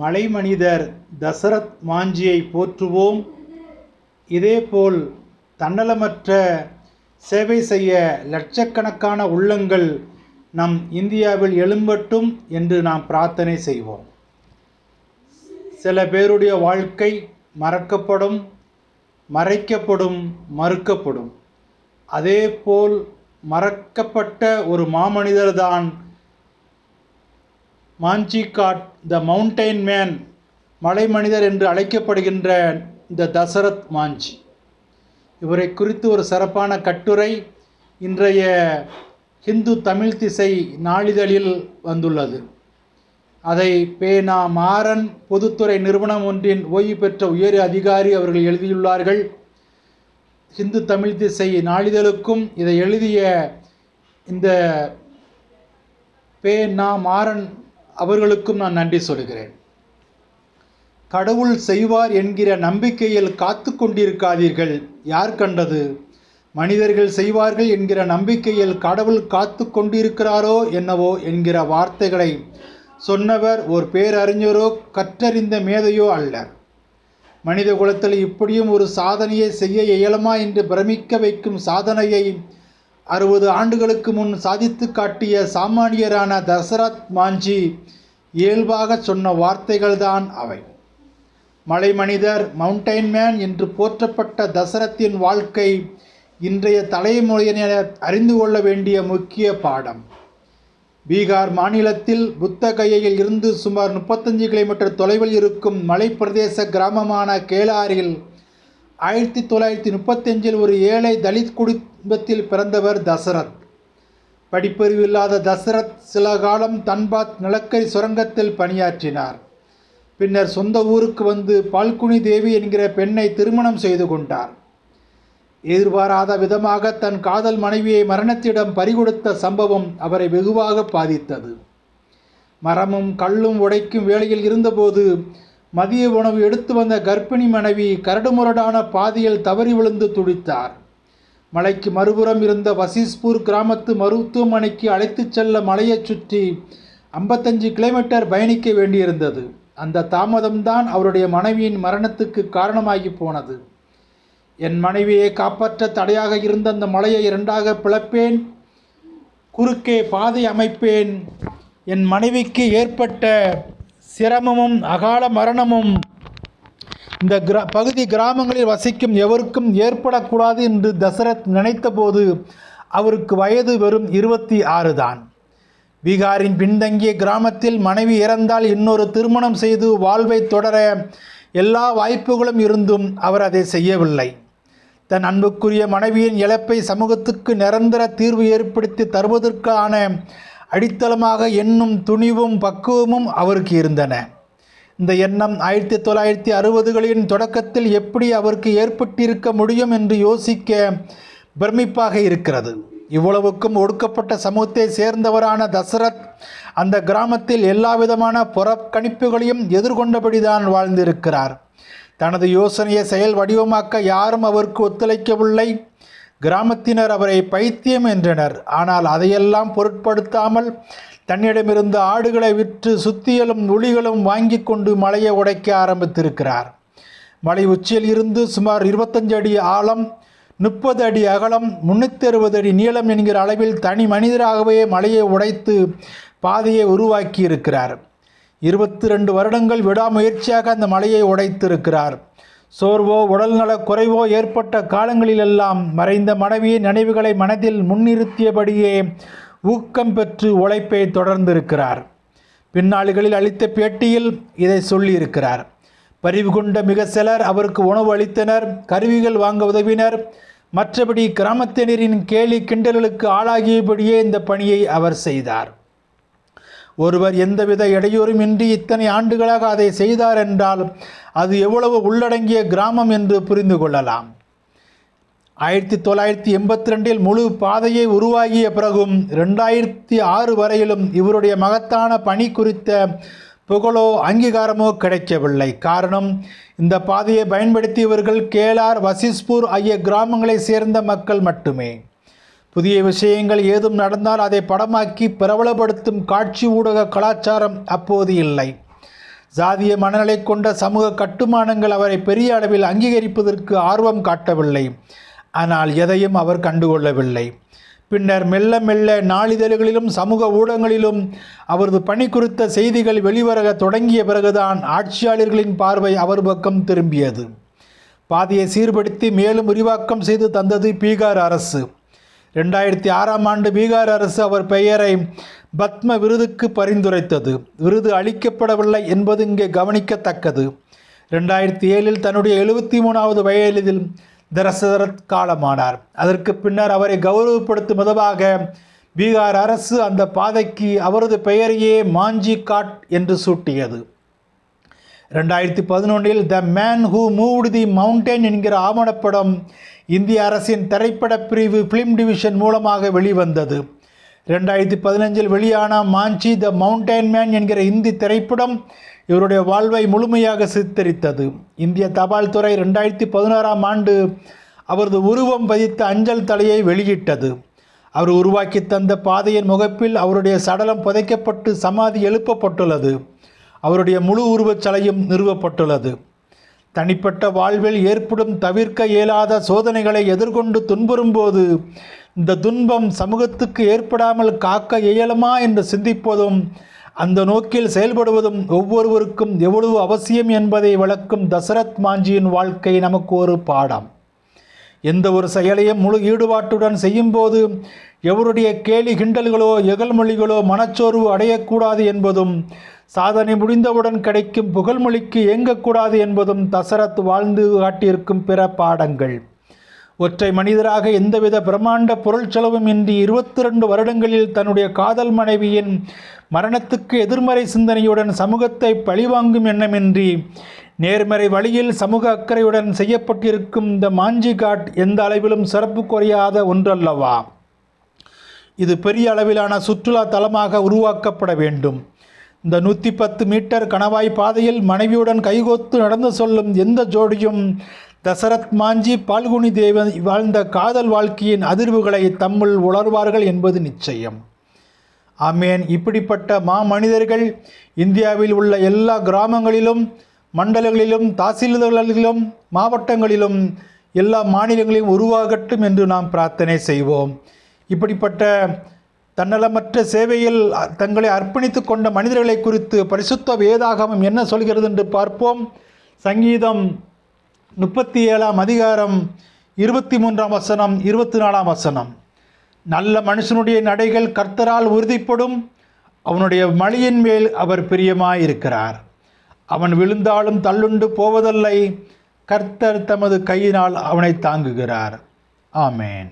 மலைமனிதர் தசரத் மாஞ்சியை போற்றுவோம். இதேபோல் தன்னலமற்ற சேவை செய்ய லட்சக்கணக்கான உள்ளங்கள் நம் இந்தியாவில் எழும்பட்டும் என்று நாம் பிரார்த்தனை செய்வோம். சில பேருடைய வாழ்க்கை மறக்கப்படும் மறைக்கப்படும் மறுக்கப்படும். அதேபோல் மறக்கப்பட்ட ஒரு மாமனிதர்தான் மாஞ்சிகாட் த மவுண்டைன் மேன் மலை மனிதர் என்று அழைக்கப்படுகின்ற இந்த தசரத் மாஞ்சி. இவரை குறித்து ஒரு சிறப்பான கட்டுரை இன்றைய ஹிந்து தமிழ் திசை நாளிதழில் வந்துள்ளது. அதை பேனா மாறன் பொதுத்துறை நிறுவனம் ஒன்றின் ஓய்வு பெற்ற உயர் அதிகாரி அவர்கள் எழுதியுள்ளார்கள். ஹிந்து தமிழ் திசை நாளிதழுக்கும் இதை எழுதிய இந்த பே நா மாறன் அவர்களுக்கும் நான் நன்றி சொல்கிறேன் கடவுள் செய்வார் என்கிற நம்பிக்கையில் காத்து கொண்டிருக்காதீர்கள். யார் கண்டது? மனிதர்கள் செய்வார்கள் என்கிற நம்பிக்கையில் கடவுள் காத்து கொண்டிருக்கிறாரோ என்னவோ என்கிற வார்த்தைகளை சொன்னவர் ஒரு பேரறிஞரோ கற்றறிந்த மேதையோ அல்ல மனித குலத்தில் இப்படியும் ஒரு சாதனையை செய்ய இயலுமா என்று பிரமிக்க வைக்கும் சாதனையை அறுபது ஆண்டுகளுக்கு முன் சாதித்து காட்டிய சாமானியரான தசரத் மாஞ்சி இயல்பாக சொன்ன வார்த்தைகள்தான் அவை. மலை மனிதர் மவுண்டைன் மேன் என்று போற்றப்பட்ட தசரத்தின் வாழ்க்கை இன்றைய தலைமுறையினர் அறிந்து கொள்ள வேண்டிய முக்கிய பாடம். பீகார் மாநிலத்தில் புத்தகயையில் இருந்து சுமார் முப்பத்தஞ்சு கிலோமீட்டர் தொலைவில் இருக்கும் மலைப்பிரதேச கிராமமான கேலாரில் ஆயிரத்தி தொள்ளாயிரத்தி முப்பத்தஞ்சில் ஒரு ஏழை தலித் குடும்பத்தில் பிறந்தவர் தசரத். படிப்பறிவு இல்லாத தசரத் சில காலம் தன்பாத் நிலக்கரி சுரங்கத்தில் பணியாற்றினார். பின்னர் சொந்த ஊருக்கு வந்து பால்குனி தேவி என்கிற பெண்ணை திருமணம் செய்து கொண்டார். எதிர்பாராத விதமாக தன் காதல் மனைவியை மரணத்திடம் பறிகொடுத்த சம்பவம் அவரை வெகுவாக பாதித்தது. மரமும் கல்லும் உடைக்கும் வேளையில் இருந்தபோது மதிய உணவு எடுத்து வந்த கர்ப்பிணி மனைவி கரடுமுரடான பாதையில் தவறி விழுந்து துடித்தார். மலைக்கு மறுபுறம் இருந்த வசீஸ்பூர் கிராமத்து மருத்துவமனைக்கு அழைத்துச் செல்ல மலையைச் சுற்றி ஐம்பத்தஞ்சு கிலோமீட்டர் பயணிக்க வேண்டியிருந்தது. அந்த தாமதம்தான் அவருடைய மனைவியின் மரணத்துக்கு காரணமாகி போனது. என் மனைவியை காப்பாற்ற தடையாக இருந்த அந்த மலையை இரண்டாக பிளப்பேன் குறுக்கே பாதை அமைப்பேன். என் மனைவிக்கு ஏற்பட்ட சிரமமும் அகால மரணமும் இந்த கிரா பகுதி கிராமங்களில் வசிக்கும் எவருக்கும் ஏற்படக்கூடாது என்று தசரத் நினைத்தபோது அவருக்கு வயது வெறும் இருபத்தி ஆறு தான். பீகாரின் பின்தங்கிய கிராமத்தில் மனைவி இறந்தால் இன்னொரு திருமணம் செய்து வாழ்வை தொடர எல்லா வாய்ப்புகளும் இருந்தும் அவர் அதை செய்யவில்லை. தன் அன்புக்குரிய மனைவியின் இழப்பை சமூகத்துக்கு நிரந்தர தீர்வு ஏற்படுத்தி தருவதற்கான அடித்தளமாக எண்ணும் துணிவும் பக்குவமும் அவருக்கு இருந்தன. இந்த எண்ணம் ஆயிரத்தி தொள்ளாயிரத்தி அறுபதுகளின் தொடக்கத்தில் எப்படி அவருக்கு ஏற்பட்டிருக்க முடியும் என்று யோசிக்க பிரமிப்பாக இருக்கிறது. இவ்வளவுக்கும் ஒடுக்கப்பட்ட சமூகத்தை சேர்ந்தவரான தசரத் அந்த கிராமத்தில் எல்லாவிதமான புறக்கணிப்புகளையும் எதிர்கொண்டபடிதான் வாழ்ந்திருக்கிறார். தனது யோசனையை செயல் வடிவமாக்க யாரும் அவருக்கு ஒத்துழைக்கவில்லை. கிராமத்தினர் அவரை பைத்தியம் என்றனர். ஆனால் அதையெல்லாம் பொருட்படுத்தாமல் தன்னிடமிருந்த ஆடுகளை விற்று சுத்தியலும் உளிகளும் வாங்கி கொண்டு மலையை உடைக்க ஆரம்பித்திருக்கிறார். மலை உச்சியில் இருந்து சுமார் இருபத்தஞ்சு அடி ஆழம் முப்பது அடி அகலம் முன்னூற்றி அறுபது அடி நீளம் என்கிற அளவில் தனி மனிதராகவே மலையை உடைத்து பாதையை உருவாக்கி இருக்கிறார் இருபத்தி ரெண்டு வருடங்கள் விடாமுயற்சியாக அந்த மலையை உடைத்திருக்கிறார். சோர்வோ உடல்நலக் குறைவோ ஏற்பட்ட காலங்களிலெல்லாம் மறைந்த மனைவியின் நினைவுகளை மனதில் முன்னிறுத்தியபடியே ஊக்கம் பெற்று உழைப்பை தொடர்ந்திருக்கிறார். பின்னாளிகளில் அளித்த பேட்டியில் இதை சொல்லியிருக்கிறார். பரிவு கொண்ட மிக சிலர் அவருக்கு உணவு அளித்தனர் கருவிகள் வாங்க உதவினர். மற்றபடி கிராமத்தினரின் கேலி கிண்டல்களுக்கு ஆளாகியபடியே இந்த பணியை அவர் செய்தார். ஒருவர் எந்தவித இடையூறுமின்றி இத்தனை ஆண்டுகளாக அதை செய்தார் என்றால் அது எவ்வளவு உள்ளடங்கிய கிராமம் என்று புரிந்து கொள்ளலாம். ஆயிரத்தி தொள்ளாயிரத்தி எண்பத்தி ரெண்டில் முழு பாதையை உருவாகிய பிறகும் ரெண்டாயிரத்தி ஆறு வரையிலும் இவருடைய மகத்தான பணி குறித்த புகழோ அங்கீகாரமோ கிடைக்கவில்லை. காரணம் இந்த பாதையை பயன்படுத்தியவர்கள் கேலார் வசிஸ்பூர் ஆகிய கிராமங்களை சேர்ந்த மக்கள் மட்டுமே. புதிய விஷயங்கள் ஏதும் நடந்தால் அதை படமாக்கி பிரபலப்படுத்தும் காட்சி ஊடக கலாச்சாரம் அப்போது இல்லை. ஜாதிய மனநிலை கொண்ட சமூக கட்டுமானங்கள் அவரை பெரிய அளவில் அங்கீகரிப்பதற்கு ஆர்வம் காட்டவில்லை. ஆனால் எதையும் அவர் கண்டுகொள்ளவில்லை. பின்னர் மெல்ல மெல்ல நாளிதழ்களிலும் சமூக ஊடகங்களிலும் அவரது பணி குறித்த செய்திகள் வெளிவர தொடங்கிய பிறகுதான் ஆட்சியாளர்களின் பார்வை அவர் பக்கம் திரும்பியது. பாதையை சீர்படுத்தி மேலும் விரிவாக்கம் செய்து தந்தது பீகார் அரசு. ரெண்டாயிரத்தி ஆறாம் ஆண்டு பீகார் அரசு அவர் பெயரை பத்ம விருதுக்கு பரிந்துரைத்தது. விருது அளிக்கப்படவில்லை என்பது இங்கே கவனிக்கத்தக்கது. ரெண்டாயிரத்தி ஏழில் தன்னுடைய எழுபத்தி மூணாவது வயதில் தரசரத் காலமானார். அதற்கு பின்னர் அவரை கௌரவப்படுத்தும் விதமாக பீகார் அரசு அந்த பாதைக்கு அவரது பெயரையே மாஞ்சி காட் என்று சூட்டியது. ரெண்டாயிரத்தி பதினொன்றில் the man who moved the mountain என்கிற ஆவணப்படம் இந்திய அரசின் திரைப்பட பிரிவு ஃபிலிம் டிவிஷன் மூலமாக வெளிவந்தது. ரெண்டாயிரத்தி பதினஞ்சில் வெளியான மாஞ்சி த மவுண்டைன் மேன் என்கிற இந்தி திரைப்படம் இவருடைய வாழ்வை முழுமையாக சித்தரித்தது. இந்திய தபால் துறை ரெண்டாயிரத்தி பதினாறாம் ஆண்டு அவரது உருவம் பதித்த அஞ்சல் தலையை வெளியிட்டது. அவர் உருவாக்கி தந்த பாதையின் முகப்பில் அவருடைய சடலம் புதைக்கப்பட்டு சமாதி எழுப்பப்பட்டுள்ளது. அவருடைய முழு உருவச் சிலையும் நிறுவப்பட்டுள்ளது. தனிப்பட்ட வாழ்வில் ஏற்படும் தவிர்க்க இயலாத சோதனைகளை எதிர்கொண்டு துன்புறும்போது இந்த துன்பம் சமூகத்துக்கு ஏற்படாமல் காக்க இயலுமா என்று சிந்திப்பதும் அந்த நோக்கில் செயல்படுவதும் ஒவ்வொருவருக்கும் எவ்வளவு அவசியம் என்பதை விளக்கும் தசரத் மாஞ்சியின் வாழ்க்கை நமக்கு ஒரு பாடம். எந்த ஒரு செயலையும் முழு ஈடுபாட்டுடன் செய்யும்போது எவருடைய கேலி கிண்டல்களோ எகல்மொழிகளோ மனச்சோர்வு அடையக்கூடாது என்பதும் சாதனை முடிந்தவுடன் கிடைக்கும் புகழ்மொழிக்கு இயங்கக்கூடாது என்பதும் தசரத் வாழ்ந்து காட்டியிருக்கும் பிற பாடங்கள். ஒற்றை மனிதராக எந்தவித பிரம்மாண்ட பொருள் செலவும் இன்றி இருபத்தி ரெண்டு வருடங்களில் தன்னுடைய காதல் மனைவியின் மரணத்துக்கு எதிர்மறை சிந்தனையுடன் சமூகத்தை பழிவாங்கும் எண்ணமின்றி நேர்மறை வழியில் சமூக அக்கறையுடன் செய்யப்பட்டிருக்கும் இந்த மாஞ்சி காட் எந்த அளவிலும் சிறப்பு குறையாத ஒன்றல்லவா? இது பெரிய அளவிலான சுற்றுலா தலமாக உருவாக்கப்பட வேண்டும். இந்த நூற்றி பத்து மீட்டர் கணவாய் பாதையில் மனைவியுடன் கைகோத்து நடந்து சொல்லும் எந்த ஜோடியும் தசரத் மாஞ்சி பால்குனி தேவன் வாழ்ந்த காதல் வாழ்க்கையின் அதிர்வுகளை தம்முள் உணர்வார்கள் என்பது நிச்சயம். ஆமேன். இப்படிப்பட்ட மாமனிதர்கள் இந்தியாவில் உள்ள எல்லா கிராமங்களிலும் மண்டலங்களிலும் தாசில்தார்களிலும் மாவட்டங்களிலும் எல்லா மாநிலங்களிலும் உருவாகட்டும் என்று நாம் பிரார்த்தனை செய்வோம். இப்படிப்பட்ட தன்னலமற்ற சேவையில் தங்களை அர்ப்பணித்து கொண்ட மனிதர்களை குறித்து பரிசுத்த வேதாகமம் என்ன சொல்கிறது என்று பார்ப்போம். சங்கீதம் முப்பத்தி ஏழாம் அதிகாரம் இருபத்தி மூன்றாம் வசனம் இருபத்தி நாலாம் வசனம். நல்ல மனுஷனுடைய நடைகள் கர்த்தரால் உறுதிப்படும். அவனுடைய மழையின் மேல் அவர் பிரியமாயிருக்கிறார். அவன் விழுந்தாலும் தள்ளுண்டு போவதில்லை. கர்த்தர் தமது கையினால் அவனை தாங்குகிறார். ஆமேன்.